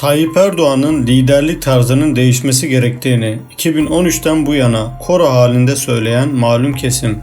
Tayyip Erdoğan'ın liderlik tarzının değişmesi gerektiğini 2013'ten bu yana koro halinde söyleyen malum kesim,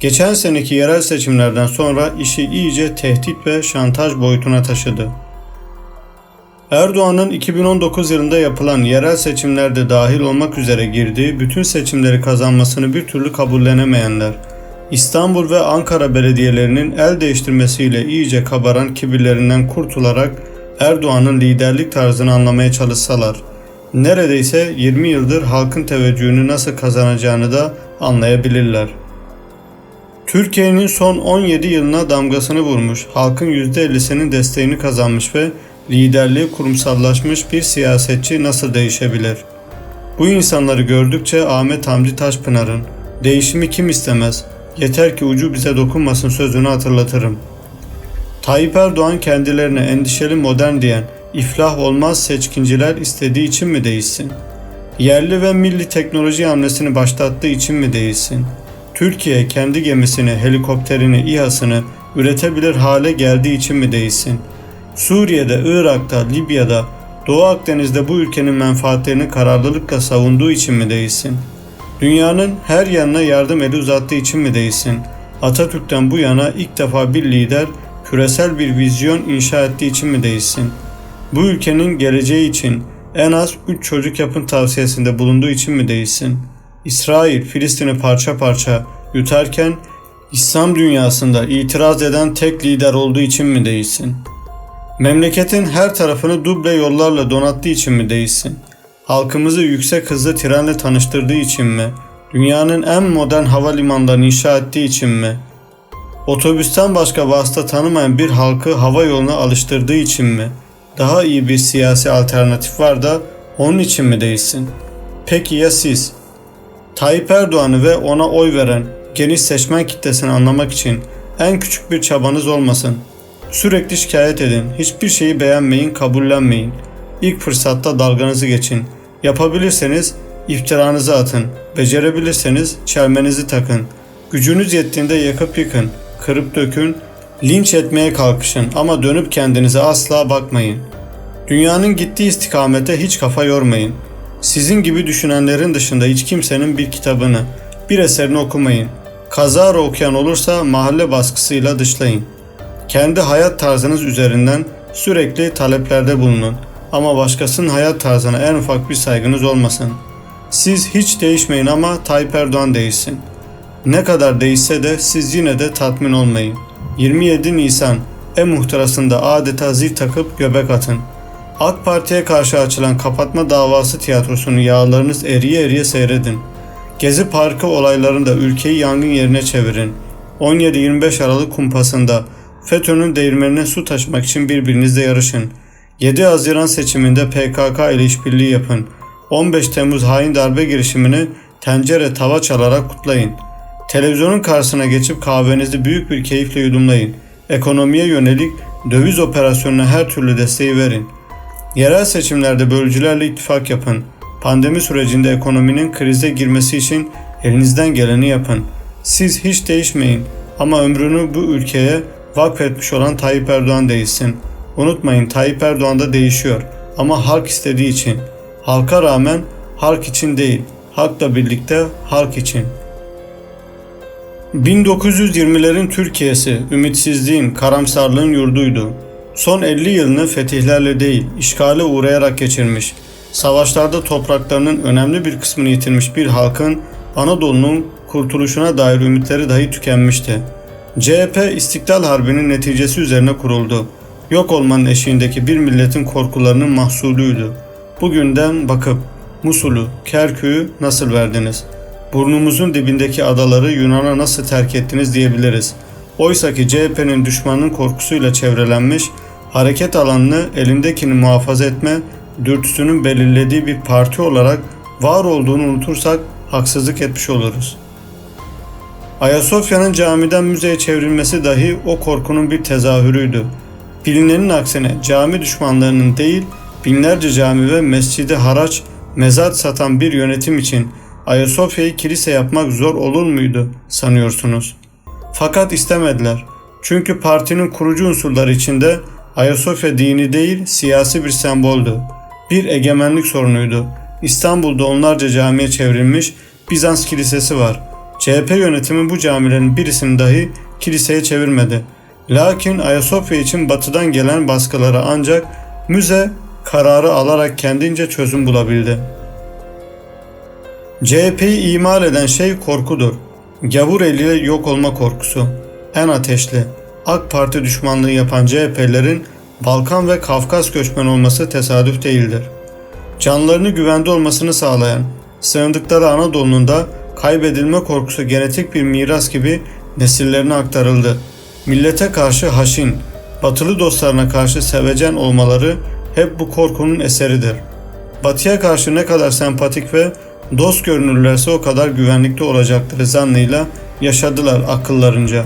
geçen seneki yerel seçimlerden sonra işi iyice tehdit ve şantaj boyutuna taşıdı. Erdoğan'ın 2019 yılında yapılan yerel seçimlerde dahil olmak üzere girdiği bütün seçimleri kazanmasını bir türlü kabullenemeyenler, İstanbul ve Ankara belediyelerinin el değiştirmesiyle iyice kabaran kibirlerinden kurtularak Erdoğan'ın liderlik tarzını anlamaya çalışsalar, neredeyse 20 yıldır halkın teveccühünü nasıl kazanacağını da anlayabilirler. Türkiye'nin son 17 yılına damgasını vurmuş, halkın %50'sinin desteğini kazanmış ve liderliği kurumsallaşmış bir siyasetçi nasıl değişebilir? Bu insanları gördükçe Ahmet Hamdi Taşpınar'ın değişimi kim istemez, yeter ki ucu bize dokunmasın sözünü hatırlatırım. Tayyip Erdoğan kendilerine endişeli modern diyen iflah olmaz seçkinciler istediği için mi değişsin? Yerli ve milli teknoloji hamlesini başlattığı için mi değilsin? Türkiye kendi gemisini, helikopterini, İHA'sını üretebilir hale geldiği için mi değilsin? Suriye'de, Irak'ta, Libya'da, Doğu Akdeniz'de bu ülkenin menfaatlerini kararlılıkla savunduğu için mi değilsin? Dünyanın her yanına yardım eli uzattığı için mi değilsin? Atatürk'ten bu yana ilk defa bir lider küresel bir vizyon inşa ettiği için mi değilsin? Bu ülkenin geleceği için en az 3 çocuk yapın tavsiyesinde bulunduğu için mi değilsin? İsrail Filistin'i parça parça yutarken İslam dünyasında itiraz eden tek lider olduğu için mi değilsin? Memleketin her tarafını duble yollarla donattığı için mi değilsin? Halkımızı yüksek hızlı trenle tanıştırdığı için mi? Dünyanın en modern havalimanlarını inşa ettiği için mi? Otobüsten başka vasıta tanımayan bir halkı hava yoluna alıştırdığı için mi? Daha iyi bir siyasi alternatif var da onun için mi değilsin? Peki ya siz? Tayyip Erdoğan'ı ve ona oy veren geniş seçmen kitlesini anlamak için en küçük bir çabanız olmasın. Sürekli şikayet edin, hiçbir şeyi beğenmeyin, kabullenmeyin. İlk fırsatta dalganızı geçin. Yapabilirseniz iftiranızı atın. Becerebilirseniz çelmenizi takın. Gücünüz yettiğinde yakıp yıkın, kırıp dökün, linç etmeye kalkışın ama dönüp kendinize asla bakmayın. Dünyanın gittiği istikamete hiç kafa yormayın. Sizin gibi düşünenlerin dışında hiç kimsenin bir kitabını, bir eserini okumayın. Kazara okuyan olursa mahalle baskısıyla dışlayın. Kendi hayat tarzınız üzerinden sürekli taleplerde bulunun ama başkasının hayat tarzına en ufak bir saygınız olmasın. Siz hiç değişmeyin ama Tayyip Erdoğan değişsin. Ne kadar değişse de siz yine de tatmin olmayın. 27 Nisan e-muhtırasında adeta zil takıp göbek atın. AK Parti'ye karşı açılan kapatma davası tiyatrosunu yağlarınız eriye eriye seyredin. Gezi Parkı olaylarında ülkeyi yangın yerine çevirin. 17-25 Aralık kumpasında FETÖ'nün değirmenine su taşımak için birbirinizle yarışın. 7 Haziran seçiminde PKK ile işbirliği yapın. 15 Temmuz hain darbe girişimini tencere tava çalarak kutlayın. Televizyonun karşısına geçip kahvenizi büyük bir keyifle yudumlayın. Ekonomiye yönelik döviz operasyonuna her türlü desteği verin. Yerel seçimlerde bölücülerle ittifak yapın. Pandemi sürecinde ekonominin krize girmesi için elinizden geleni yapın. Siz hiç değişmeyin ama ömrünü bu ülkeye vakfetmiş olan Tayyip Erdoğan değilsin. Unutmayın Tayyip Erdoğan da değişiyor ama halk istediği için. Halka rağmen halk için değil, halkla birlikte halk için. 1920'lerin Türkiye'si ümitsizliğin, karamsarlığın yurduydu. Son 50 yılını fetihlerle değil, işgale uğrayarak geçirmiş, savaşlarda topraklarının önemli bir kısmını yitirmiş bir halkın Anadolu'nun kurtuluşuna dair ümitleri dahi tükenmişti. CHP İstiklal Harbi'nin neticesi üzerine kuruldu. Yok olmanın eşiğindeki bir milletin korkularının mahsulüydü. Bugünden bakıp Musul'u, Kerkük'ü nasıl verdiniz? Burnumuzun dibindeki adaları Yunan'a nasıl terk ettiniz diyebiliriz. Oysa ki CHP'nin düşmanın korkusuyla çevrelenmiş, hareket alanını elindekini muhafaza etme dürtüsünün belirlediği bir parti olarak var olduğunu unutursak haksızlık etmiş oluruz. Ayasofya'nın camiden müzeye çevrilmesi dahi o korkunun bir tezahürüydü. Bilinenin aksine cami düşmanlarının değil, binlerce cami ve mescide haraç, mezar satan bir yönetim için Ayasofya'yı kilise yapmak zor olur muydu sanıyorsunuz? Fakat istemediler. Çünkü partinin kurucu unsurları içinde Ayasofya dini değil siyasi bir semboldü. Bir egemenlik sorunuydu. İstanbul'da onlarca camiye çevrilmiş Bizans kilisesi var. CHP yönetimi bu camilerin birisini dahi kiliseye çevirmedi. Lakin Ayasofya için batıdan gelen baskılara ancak müze kararı alarak kendince çözüm bulabildi. CHP'yi imal eden şey korkudur. Gavur eliyle yok olma korkusu. En ateşli. AK Parti düşmanlığı yapan CHP'lerin Balkan ve Kafkas göçmen olması tesadüf değildir. Canlarını güvende olmasını sağlayan, sığındıkları Anadolu'nun da kaybedilme korkusu genetik bir miras gibi nesillerine aktarıldı. Millete karşı haşin, batılı dostlarına karşı sevecen olmaları hep bu korkunun eseridir. Batıya karşı ne kadar sempatik ve dost görünürlerse o kadar güvenlikte olacaktır zannıyla yaşadılar akıllarınca.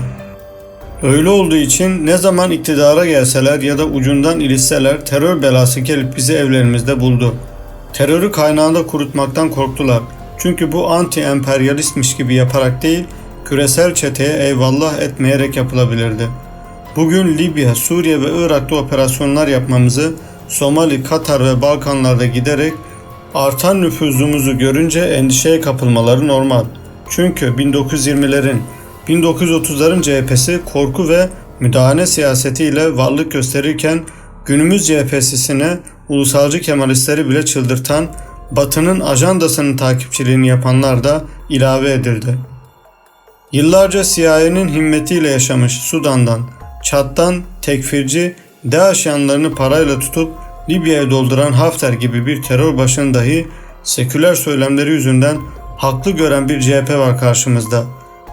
Öyle olduğu için ne zaman iktidara gelseler ya da ucundan ilişseler terör belası gelip bizi evlerimizde buldu. Terörü kaynağında kurutmaktan korktular. Çünkü bu anti-emperyalistmiş gibi yaparak değil, küresel çeteye eyvallah etmeyerek yapılabilirdi. Bugün Libya, Suriye ve Irak'ta operasyonlar yapmamızı, Somali, Katar ve Balkanlarda giderek artan nüfuzumuzu görünce endişeye kapılmaları normal. Çünkü 1920'lerin 1930'ların CHP'si korku ve müdahale siyasetiyle varlık gösterirken günümüz CHP'sisine ulusalcı Kemalistleri bile çıldırtan Batı'nın ajandasının takipçiliğini yapanlar da ilave edildi. Yıllarca CIA'nin himmetiyle yaşamış Sudan'dan, Çat'tan tekfirci DAEŞ yanlarını parayla tutup Libya'ya dolduran Hafter gibi bir terör başını dahi seküler söylemleri yüzünden haklı gören bir CHP var karşımızda.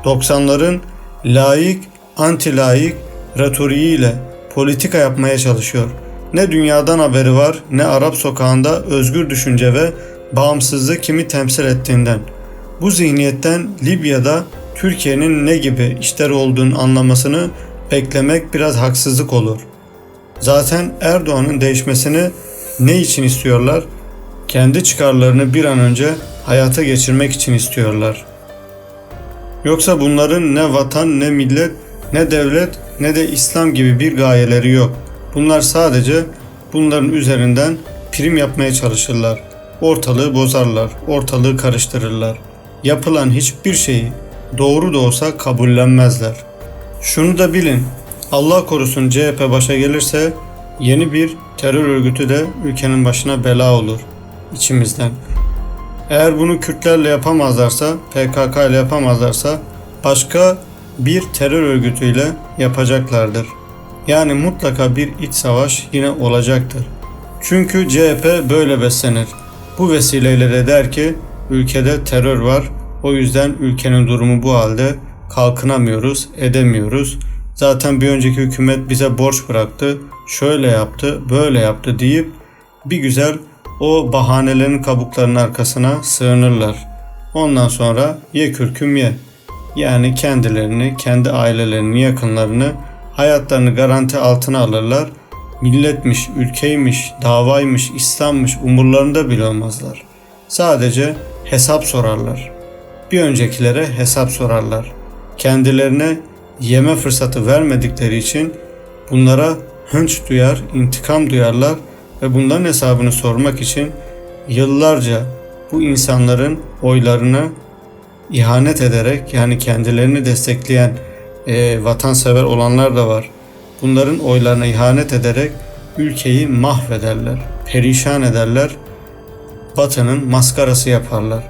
90'ların layık, anti layık retoriğiyle politika yapmaya çalışıyor. Ne dünyadan haberi var ne Arap sokağında özgür düşünce ve bağımsızlığı kimi temsil ettiğinden. Bu zihniyetten Libya'da Türkiye'nin ne gibi işler olduğunu anlamasını beklemek biraz haksızlık olur. Zaten Erdoğan'ın değişmesini ne için istiyorlar? Kendi çıkarlarını bir an önce hayata geçirmek için istiyorlar. Yoksa bunların ne vatan ne millet ne devlet ne de İslam gibi bir gayeleri yok. Bunlar sadece bunların üzerinden prim yapmaya çalışırlar. Ortalığı bozarlar, ortalığı karıştırırlar. Yapılan hiçbir şeyi doğru da olsa kabullenmezler. Şunu da bilin, Allah korusun CHP başa gelirse yeni bir terör örgütü de ülkenin başına bela olur içimizden. Eğer bunu Kürtlerle yapamazlarsa, PKK ile yapamazlarsa başka bir terör örgütüyle yapacaklardır. Yani mutlaka bir iç savaş yine olacaktır. Çünkü CHP böyle beslenir. Bu vesileyle de der ki ülkede terör var. O yüzden ülkenin durumu bu halde. Kalkınamıyoruz, edemiyoruz. Zaten bir önceki hükümet bize borç bıraktı. Şöyle yaptı, böyle yaptı deyip bir güzel o bahanelerin kabuklarının arkasına sığınırlar. Ondan sonra ye kürküm ye. Yani kendilerini, kendi ailelerini, yakınlarını, hayatlarını garanti altına alırlar. Milletmiş, ülkeymiş, davaymış, İslam'mış umurlarında bile olmazlar. Sadece hesap sorarlar. Bir öncekilere hesap sorarlar. Kendilerine yeme fırsatı vermedikleri için bunlara hınç duyar, intikam duyarlar ve bunların hesabını sormak için yıllarca bu insanların oylarını ihanet ederek yani kendilerini destekleyen e, vatansever olanlar da var. Bunların oylarına ihanet ederek ülkeyi mahvederler, perişan ederler, Batı'nın maskarası yaparlar.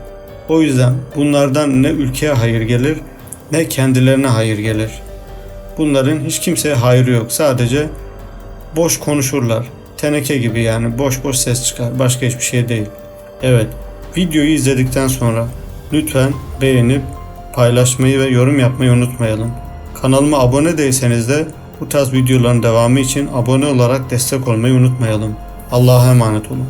O yüzden bunlardan ne ülkeye hayır gelir ne kendilerine hayır gelir. Bunların hiç kimseye hayrı yok. Sadece boş konuşurlar. Teneke gibi yani boş boş ses çıkar. Başka hiçbir şey değil. Evet, videoyu izledikten sonra lütfen beğenip paylaşmayı ve yorum yapmayı unutmayalım. Kanalıma abone değilseniz de bu tarz videoların devamı için abone olarak destek olmayı unutmayalım. Allah'a emanet olun.